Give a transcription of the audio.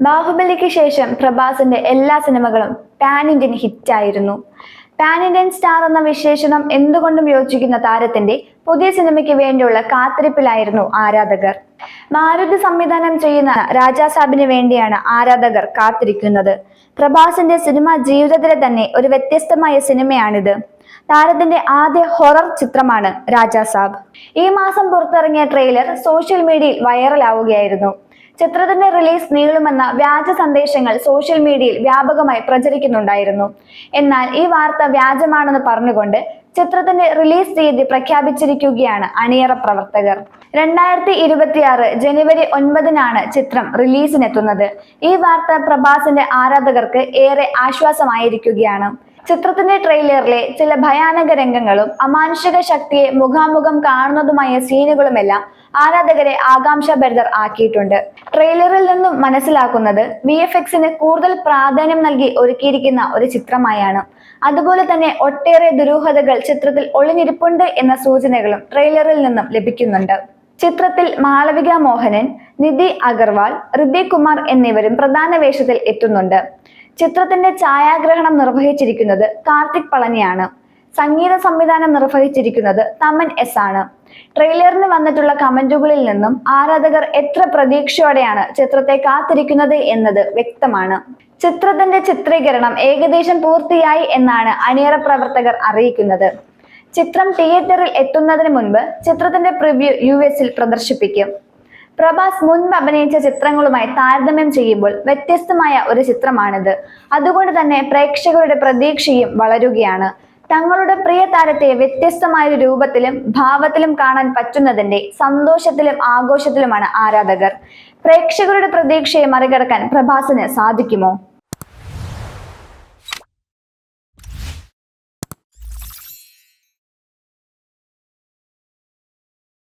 ബാഹുബലിക്ക് ശേഷം പ്രഭാസിന്റെ എല്ലാ സിനിമകളും പാൻ ഇന്ത്യൻ ഹിറ്റായിരുന്നു. പാൻ ഇന്ത്യൻ സ്റ്റാർ എന്ന വിശേഷണം എന്തുകൊണ്ടും യോജിക്കുന്ന താരത്തിന്റെ പുതിയ സിനിമയ്ക്ക് വേണ്ടിയുള്ള കാത്തിരിപ്പിലായിരുന്നു ആരാധകർ. മാരുതി സംവിധാനം ചെയ്യുന്ന രാജാ സാബിന് വേണ്ടിയാണ് ആരാധകർ കാത്തിരിക്കുന്നത്. പ്രഭാസിന്റെ സിനിമ ജീവിതത്തിലെ തന്നെ ഒരു വ്യത്യസ്തമായ സിനിമയാണിത്. താരത്തിന്റെ ആദ്യ ഹൊറർ ചിത്രമാണ് രാജാ സാബ്. ഈ മാസം പുറത്തിറങ്ങിയ ട്രെയിലർ സോഷ്യൽ മീഡിയയിൽ വൈറലാവുകയായിരുന്നു. ചിത്രത്തിന്റെ റിലീസ് നീളുമെന്ന വ്യാജ സന്ദേശങ്ങൾ സോഷ്യൽ മീഡിയയിൽ വ്യാപകമായി പ്രചരിക്കുന്നുണ്ടായിരുന്നു. എന്നാൽ ഈ വാർത്ത വ്യാജമാണെന്ന് പറഞ്ഞുകൊണ്ട് ചിത്രത്തിന്റെ റിലീസ് തീയതി പ്രഖ്യാപിച്ചിരിക്കുകയാണ് അണിയറ പ്രവർത്തകർ. രണ്ടായിരത്തി ഇരുപത്തിയാറ് ജനുവരി ഒൻപതിനാണ് ചിത്രം റിലീസിനെത്തുന്നത്. ഈ വാർത്ത പ്രഭാസിന്റെ ആരാധകർക്ക് ഏറെ ആശ്വാസമായിരിക്കുകയാണ്. ചിത്രത്തിന്റെ ട്രെയിലറിലെ ചില ഭയാനക രംഗങ്ങളും അമാനുഷിക ശക്തിയെ മുഖാമുഖം കാണുന്നതുമായ സീനുകളുമെല്ലാം ആരാധകരെ ആകാംക്ഷഭരിതർ ആക്കിയിട്ടുണ്ട്. ട്രെയിലറിൽ നിന്നും മനസ്സിലാക്കുന്നത് വി എഫ് എക്സിന് കൂടുതൽ പ്രാധാന്യം നൽകി ഒരുക്കിയിരിക്കുന്ന ഒരു ചിത്രമായാണ്. അതുപോലെ തന്നെ ഒട്ടേറെ ദുരൂഹതകൾ ചിത്രത്തിൽ ഒളിഞ്ഞിരിപ്പുണ്ട് എന്ന സൂചനകളും ട്രെയിലറിൽ നിന്നും ലഭിക്കുന്നുണ്ട്. ചിത്രത്തിൽ മാളവിക മോഹനൻ നിധി അഗർവാൾ ഋതിക് കുമാർ എന്നിവരും പ്രധാന വേഷത്തിൽ എത്തുന്നുണ്ട്. ചിത്രത്തിന്റെ ഛായാഗ്രഹണം നിർവഹിച്ചിരിക്കുന്നത് കാർത്തിക് പളനിയാണ്. സംഗീത സംവിധാനം നിർവഹിച്ചിരിക്കുന്നത് തമൻ എസ് ആണ്. ട്രെയിലറിന് വന്നിട്ടുള്ള കമന്റുകളിൽ നിന്നും ആരാധകർ എത്ര പ്രതീക്ഷയോടെയാണ് ചിത്രത്തെ കാത്തിരിക്കുന്നത് എന്നത് വ്യക്തമാണ്. ചിത്രത്തിന്റെ ചിത്രീകരണം ഏകദേശം പൂർത്തിയായി എന്നാണ് അണിയറ പ്രവർത്തകർ അറിയിക്കുന്നത്. ചിത്രം തിയേറ്ററിൽ എത്തുന്നതിന് മുൻപ് ചിത്രത്തിന്റെ പ്രിവ്യൂ യു എസിൽ പ്രദർശിപ്പിക്കും. പ്രഭാസ് മുൻപ് അഭിനയിച്ച ചിത്രങ്ങളുമായി താരതമ്യം ചെയ്യുമ്പോൾ വ്യത്യസ്തമായ ഒരു ചിത്രമാണിത്. അതുകൊണ്ട് തന്നെ പ്രേക്ഷകരുടെ പ്രതീക്ഷയും വളരുകയാണ്. തങ്ങളുടെ പ്രിയ താരത്തെ വ്യത്യസ്തമായ ഒരു രൂപത്തിലും ഭാവത്തിലും കാണാൻ പറ്റുന്നതിന്റെ സന്തോഷത്തിലും ആഘോഷത്തിലുമാണ് ആരാധകർ. പ്രേക്ഷകരുടെ പ്രതീക്ഷയെ മറികടക്കാൻ പ്രഭാസിന് സാധിക്കുമോ?